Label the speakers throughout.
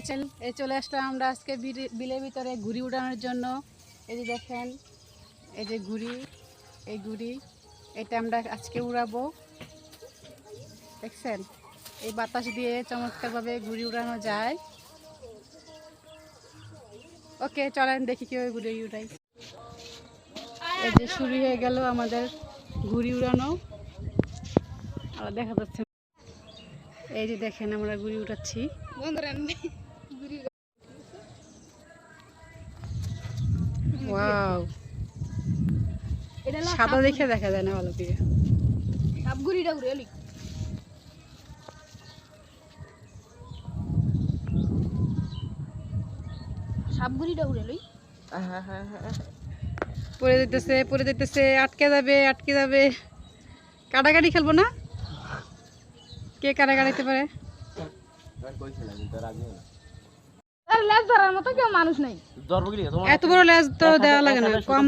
Speaker 1: চল এই চলে আসলাম আমরা আজকে বিলে- বিলের ভিতরে ঘুড়ি উড়ানোর জন্য। এই যে দেখেন, এই যে ঘুড়ি, এই ঘুড়ি, এটা আমরা আজকে উড়াবো। দেখছেন? এই বাতাস দিয়ে চমৎকারভাবে ঘুড়ি উড়ানো যায়। ওকে, চলেন দেখি কীভাবে ঘুড়ি উড়াই। এই যে শুরু হয়ে গেল আমাদের ঘুড়ি উড়ানো। আর দেখা যাচ্ছে। এই যে দেখেন আমরা ঘুড়ি উড়াচ্ছি। ওয়াও সাদা দেখে দেখা যায় না ভালো করে।
Speaker 2: সাপগুড়িটা ঘুরে এলি। সাপগুড়িটা ঘুরে এলি।
Speaker 1: পড়ে যেতেছে পড়ে যেতেছে আটকে যাবে আটকে যাবে। কাটাকাটি খেলব না? কে কাটাকাটিতে পারে?
Speaker 2: লেজ ধরার মতো কেউ মানুষ নাই।
Speaker 1: এত বড় লেজ তো দেওয়া লাগে না কম।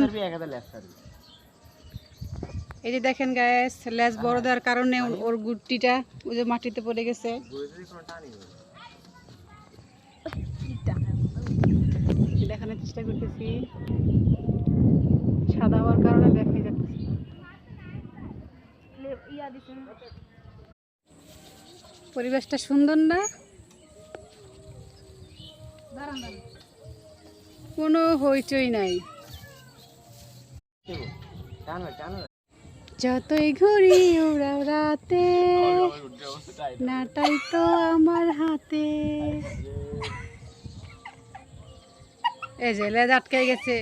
Speaker 1: এই যে দেখেন গ্যাস লেজ বড় দেওয়ার কারণে ওর- গুটিটা ওই যে মাটিতে পড়ে গেছে। দেখানোর চেষ্টা করতেছি। সাদা হওয়ার কারণে দেখা যাচ্ছে। পরিবেশটা সুন্দর না? কোনো হইচই নাই। যতই ঘুরি ওরাও রাতে নাটাই তো আমার হাতে। এই যে লেজ আটকে গেছে।